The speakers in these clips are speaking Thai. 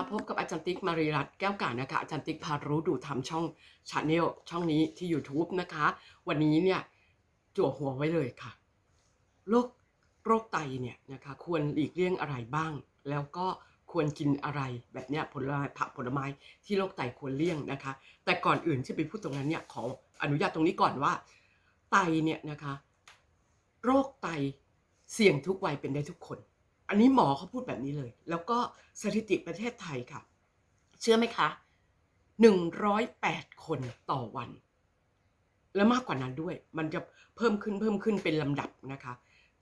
ะพบกับอาจารย์ติ๊กมารีรัตแก้วกานะคะ อาจารย์ติ๊กพารู้ดูทำช่องชาแนลช่องนี้ที่ YouTube นะคะ วันนี้เนี่ยจั่วหัวไว้เลยค่ะ โรคโรคไตเนี่ยนะคะควรหลีกเลี่ยงอะไรบ้าง แล้วก็ควรกินอะไรแบบเนี้ยผลไม้ผักผลไม้ที่โรคไตควรเลี่ยงนะคะ แต่ก่อนอื่นที่ไปพูดตรงนั้นเนี่ยขออนุญาตตรงนี้ก่อนว่า ไตเนี่ยนะคะ โรคไตเสี่ยงทุกวัยเป็นได้ทุกคน อันนี้หมอเขาพูดแบบนี้เลย แล้วก็สถิติประเทศไทยค่ะ เชื่อไหมคะ108 คนต่อวัน และมากกว่านั้นด้วย มันจะเพิ่มขึ้นเพิ่มขึ้นเป็นลำดับนะคะ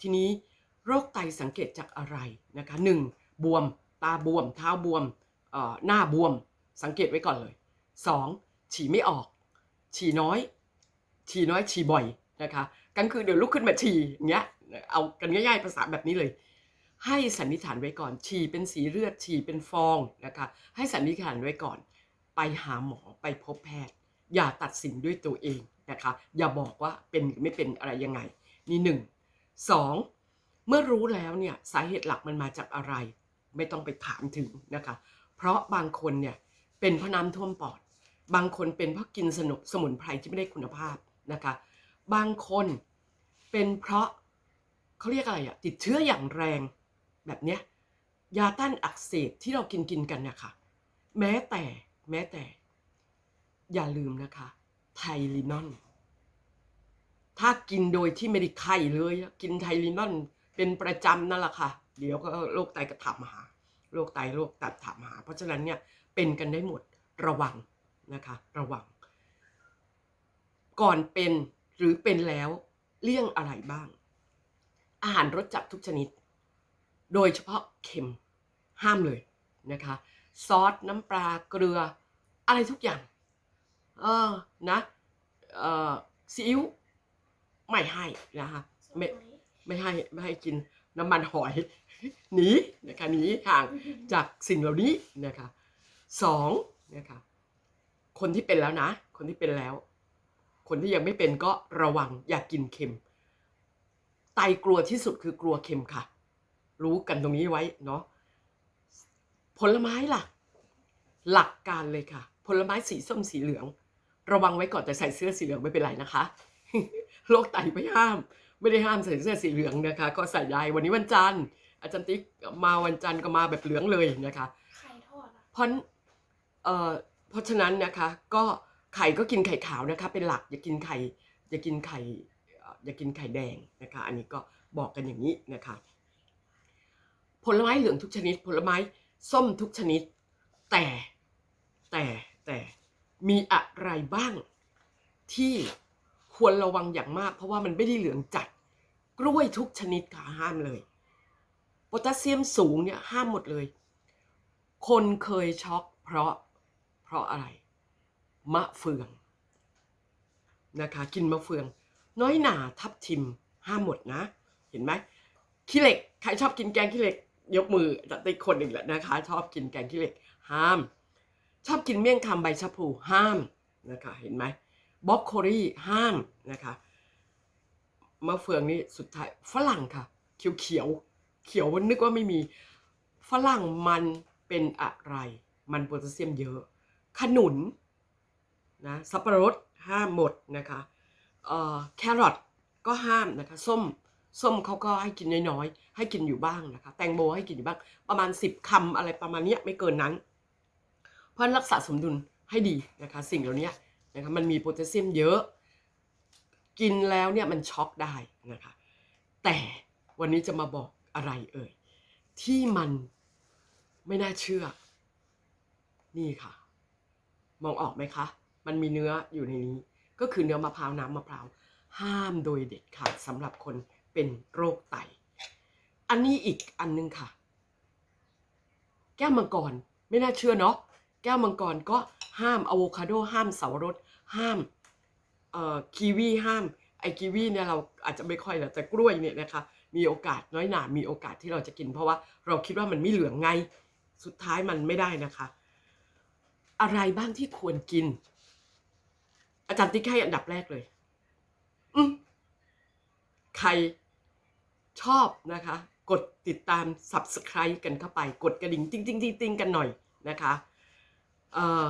ทีนี้โรคไตสังเกตจากอะไรนะคะ 1. บวม ตาบวม เท้าบวมหน้าบวม สังเกตไว้ก่อนเลย 2. ฉี่ไม่ออก ฉี่น้อย ฉี่น้อยฉี่บ่อยนะคะกลางคืนเดี๋ยวลุกขึ้นมาฉี่อย่างเงี้ย เอากันง่ายๆภาษาแบบนี้เลย ให้สันนิษฐานไว้ก่อน ฉี่เป็นสีเลือด ฉี่เป็นฟองนะคะ ให้สันนิษฐานไว้ก่อน ไปหาหมอไปพบแพทย์ อย่าตัดสินด้วยตัวเองนะคะ อย่าบอกว่าเป็นหรือไม่เป็นอะไรยังไง นี่หนึ่งสองเมื่อรู้แล้วเนี่ยสาเหตุหลักมันมาจากอะไร ไม่ต้องไปถามถึงนะคะ เพราะบางคนเนี่ยเป็นเพราะน้ำท่วมปอด บางคนเป็นเพราะกินสนุกสมุนไพรที่ไม่ได้คุณภาพนะคะ บางคนเป็นเพราะเขาเรียกอะไรอะติดเชื้ออย่างแรง แบบเนี้ยยาต้านอักเสบที่เรากินกินกันนี่ยค่ะแม้แต่แม้แต่ อย่าลืมนะคะ ไทลินอน ถ้ากินโดยที่ไม่ได้ไข้เลย กินไทลินอนเป็นประจำนั่นแหละค่ะ เดี๋ยวก็โรคไตกระถามหาโรคไตโรคตับถามหา เพราะฉะนั้นเนี่ยเป็นกันได้หมดระวังนะคะ ระวัง ก่อนเป็นหรือเป็นแล้วเลี่ยงอะไรบ้าง อาหารรสจัดทุกชนิด โดยเฉพาะเค็มห้ามเลยนะคะ ซอสน้ำปลาเกลืออะไรทุกอย่าง เออนะเออซีอิ๊วไม่ให้นะคะไม่ไม่ให้ไม่ให้กินน้ำมันหอยหนีนะคะหนีห่างจากสิ่งเหล่านี้นะคะสองนะคะคนที่เป็นแล้วนะ คนที่เป็นแล้ว คนที่ยังไม่เป็นก็ระวังอย่ากกินเค็ม ไตกลัวที่สุดคือกลัวเค็มค่ะ รู้กันตรงนี้ไว้เนาะผลไม้ล่ะ หลักการเลยค่ะ ผลไม้สีส้มสีเหลือง ระวังไว้ก่อนแต่ใส่เสื้อสีเหลืองไม่เป็นไรนะคะโรคไตไม่ห้าม ไม่ได้ห้ามใส่เสื้อสีเหลืองนะคะ ก็ใส่ได้วันนี้วันจันทร์ อาจารย์ติ๊กมาวันจันทร์ก็มาแบบเหลืองเลยนะคะไข่ทอดอะเพราะเอ่อเพราะฉะนั้นนะคะ ก็ไข่ก็กินไข่ขาวนะคะ เป็นหลักอย่ากินไข่อย่ากินไข่เอ่ออย่ากินไข่แดงนะคะ อันนี้ก็บอกกันอย่างนี้นะคะ ผลไม้เหลืองทุกชนิด ผลไม้ส้มทุกชนิด แต่แต่แต่มีอะไรบ้าง ที่ควรระวังอย่างมาก เพราะว่ามันไม่ได้เหลืองจัด กล้วยทุกชนิดค่ะห้ามเลยโพแทสเซียมสูงเนี่ยห้ามหมดเลย คนเคยช็อกเพราะเพราะอะไร มะเฟืองนะคะกินมะเฟือง น้อยหนาทับทิมห้ามหมดนะ เห็นไหมขี้เหล็กใครชอบกินแกงขี้เหล็ก ยกมือจะติคนหนึ่งแหละนะคะ ชอบกินแกงขี้เหล็กห้าม ชอบกินเมี่ยงคำใบชะพูห้ามนะคะ เห็นไหมบล็อกโคลี่ห้ามนะคะมะเฟืองนี่สุดท้ายฝรั่งค่ะ เขียวเขียวเขียวนนึกว่าไม่มีฝรั่งมันเป็นอะไร มันโพแทสเซียมเยอะ ขนุนนะสับปะรดห้ามหมดนะคะเอ่อแครอทก็ห้ามนะคะ ส้ม ส้มเขาก็ให้กินน้อยๆให้กินอยู่บ้างนะคะ แตงโมให้กินอยู่บ้าง ประมาณ 10คำอะไรประมาณเนี้ยไม่เกินนั้น เพราะรักษาสมดุลให้ดีนะคะ สิ่งเหล่านี้นะคะมันมีโพแทสเซียมเยอะ กินแล้วเนี่ยมันช็อกได้นะคะ แต่วันนี้จะมาบอกอะไรเอ่ยที่มันไม่น่าเชื่อ นี่ค่ะ มองออกไหมคะ มันมีเนื้ออยู่ในนี้ ก็คือเนื้อมะพร้าวน้ำมะพร้าว ห้ามโดยเด็ดขาดสำหรับคน เป็นโรคไต อันนี้อีกอันนึงค่ะ แก้วมังกรไม่น่าเชื่อเนาะแก้วมังกรก็ห้ามอะโวคาโดห้ามเสาวรสห้ามเอ่อคีวีห้ามไอคีวีเนี่ยเราอาจจะไม่ค่อยแหละแต่กล้วยเนี่ยนะคะมีโอกาสน้อยหนามีโอกาสที่เราจะกิน เพราะว่าเราคิดว่ามันไม่เหลืองไงสุดท้ายมันไม่ได้นะคะ อะไรบ้างที่ควรกิน อาจารย์ติ๊กให้อันดับแรกเลย อืมใคร ชอบนะคะ กดติดตาม subscribe กันเข้าไป กดกระดิ่งติ้งติ้งติ้งติ้งกันหน่อยนะคะเอ่อ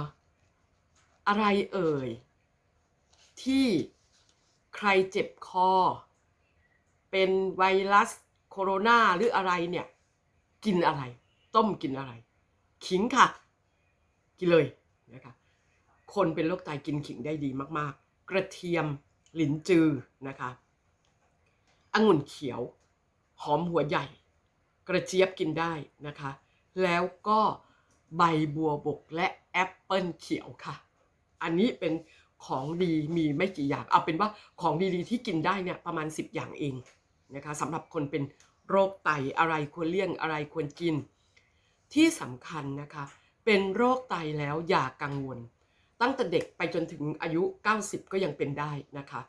อะไรเอ่ย ที่ใครเจ็บคอ เป็นไวรัสโคโรนาหรืออะไรเนี่ย กินอะไร ต้มกินอะไร ขิงค่ะ กินเลยนะคะคนเป็นโรคไตกินขิงได้ดีมาก ๆ กระเทียมหลินจือนะคะองุ่นเขียว หอมหัวใหญ่ กระเจี๊ยบกินได้นะคะ แล้วก็ใบบัวบกและแอปเปิลเขียวค่ะ อันนี้เป็นของดีมีไม่กี่อย่าง เอาเป็นว่าของดีๆที่กินได้เนี่ยประมาณ 10 อย่างเองนะคะสำหรับคนเป็นโรคไตอะไรควรเลี่ยงอะไรควรกิน ที่สำคัญนะคะ เป็นโรคไตแล้วอย่ากังวล ตั้งแต่เด็กไปจนถึงอายุ 90 ก็ยังเป็นได้นะคะ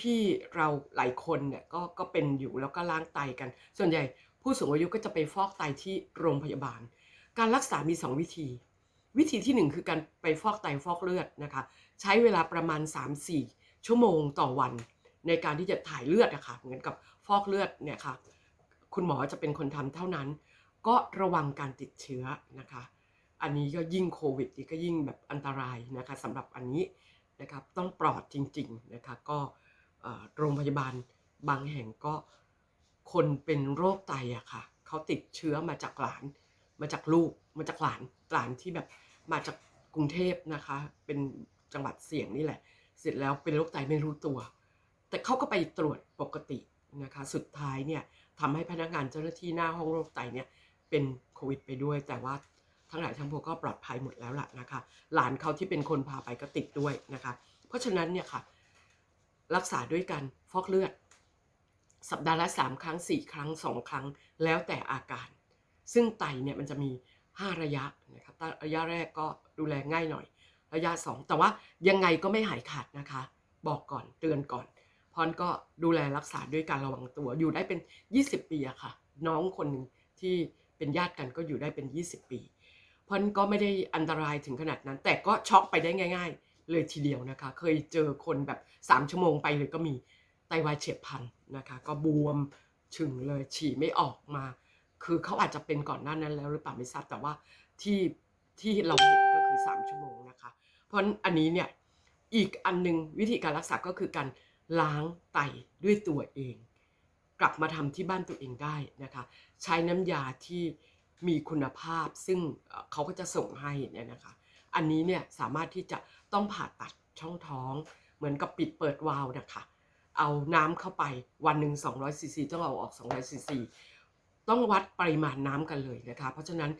พี่ๆเราหลายคนเนี่ยก็ก็เป็นอยู่แล้วก็ล้างไตกัน ส่วนใหญ่ผู้สูงอายุก็จะไปฟอกไตที่โรงพยาบาล การรักษามี 2 วิธี วิธีที่ 1 คือการไปฟอกไตฟอกเลือดนะคะ ใช้เวลาประมาณ 3-4 ชั่วโมงต่อวัน ในการที่จะถ่ายเลือดนะคะเหมือนกับฟอกเลือดเนี่ยค่ะคุณหมอจะเป็นคนทำเท่านั้น ก็ระวังการติดเชื้อนะคะ อันนี้ก็ยิ่งโควิดก็ยิ่งแบบอันตรายนะคะสำหรับอันนี้ นะครับต้องปลอดจริงๆนะคะก็โรงพยาบาลบางแห่งก็คนเป็นโรคไตอะค่ะเขาติดเชื้อมาจากหลาน มาจากลูก มาจากหลานหลานที่แบบมาจากกรุงเทพนะคะ เป็นจังหวัดเสี่ยงนี่แหละ เสร็จแล้วเป็นโรคไตไม่รู้ตัว แต่เขาก็ไปตรวจปกตินะคะ สุดท้ายเนี่ยทำให้พนักงานเจ้าหน้าที่หน้าห้องโรคไตเนี่ยเป็นโควิดไปด้วย แต่ว่า ทั้งหลายทั้งปวงก็ปลอดภัยหมดแล้วล่ะนะคะ หลานเขาที่เป็นคนพาไปก็ติดด้วยนะคะ เพราะฉะนั้นเนี่ยค่ะ รักษาด้วยกันฟอกเลือด สัปดาห์ละ3ครั้ง 4 ครั้ง 2 ครั้งแล้วแต่อาการ ซึ่งไตเนี่ยมันจะมี 5 ระยะนะครับระยะแรกก็ดูแลง่ายหน่อย ระยะ 2 แต่ว่ายังไงก็ไม่หายขาดนะคะ บอกก่อนเตือนก่อนพรก็ดูแลรักษาด้วยการระวังตัวอยู่ได้เป็น 20 ปีอะค่ะ น้องคนหนึ่งที่เป็นญาติกันก็อยู่ได้เป็น 20 ปี พรก็ไม่ได้อันตรายถึงขนาดนั้น แต่ก็ช็อกไปได้ง่าย ๆ เลยทีเดียวนะคะ เคยเจอคนแบบ 3 ชั่วโมงไปเลยก็มีไตวายเฉียบพลันนะคะ ก็บวมฉึงเลยฉี่ไม่ออกมา คือเขาอาจจะเป็นก่อนหน้านั้นแล้วหรือเปล่าไม่ทราบแต่ว่าที่ที่เราเห็นก็คือ 3 ชั่วโมงนะคะ เพราะอันนี้เนี่ยอีกอันหนึงวิธีการรักษาก็คือการล้างไตด้วยตัวเอง กลับมาทำที่บ้านตัวเองได้นะคะ ใช้น้ำยาที่ มีคุณภาพซึ่งเขาก็จะส่งให้เนี่ยนะคะ อันนี้เนี่ยสามารถที่จะต้องผ่าตัดช่องท้อง เหมือนกับปิดเปิดวาล์วนะคะ เอาน้ำเข้าไปวันหนึ่ง200ซีซีต้องเอาออก200ซีซีต้องวัดปริมาณน้ำกันเลยนะคะ เพราะฉะนั้น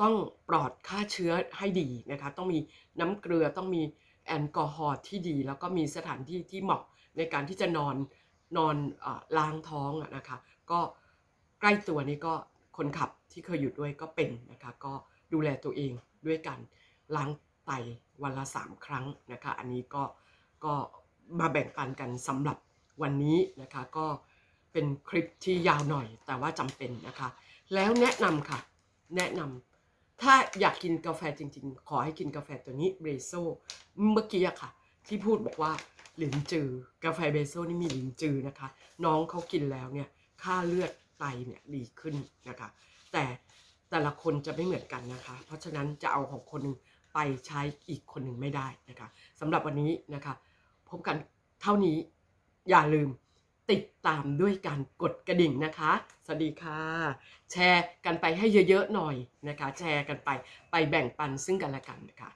ต้องปลอดฆ่าเชื้อให้ดีนะคะ ต้องมีน้ำเกลือต้องมีแอลกอฮอล์ที่ดี แล้วก็มีสถานที่ที่เหมาะในการที่จะนอนนอนอล้างท้องนะคะ ก็ใกล้ตัวนี้ก็ คนขับที่เคยอยู่ด้วยก็เป็นนะคะ ก็ดูแลตัวเองด้วยกันล้างไตวันละสามครั้งนะคะ อันนี้ก็ก็มาแบ่งปันกันสำหรับวันนี้นะคะ ก็เป็นคลิปที่ยาวหน่อยแต่ว่าจำเป็นนะคะ แล้วแนะนำค่ะ แนะนำถ้าอยากกินกาแฟจริงๆ ขอให้กินกาแฟตัวนี้เบโซเมื่อกี้อะค่ะ ที่พูดบอกว่าหลินจือ กาแฟเบโซนี่มีหลินจือนะคะ น้องเขากินแล้วเนี่ยค่าเลือด ไตเนี่ยดีขึ้นนะคะ แต่แต่ละคนจะไม่เหมือนกันนะคะ เพราะฉะนั้นจะเอาของคนหนึ่งไปใช้อีกคนหนึ่งไม่ได้นะคะสำหรับวันนี้นะคะพบกันเท่านี้อย่าลืมติดตามด้วยการกดกระดิ่งนะคะ สวัสดีค่ะ แชร์กันไปให้เยอะๆหน่อยนะคะ แชร์กันไปไปแบ่งปันซึ่งกันและกันนะคะ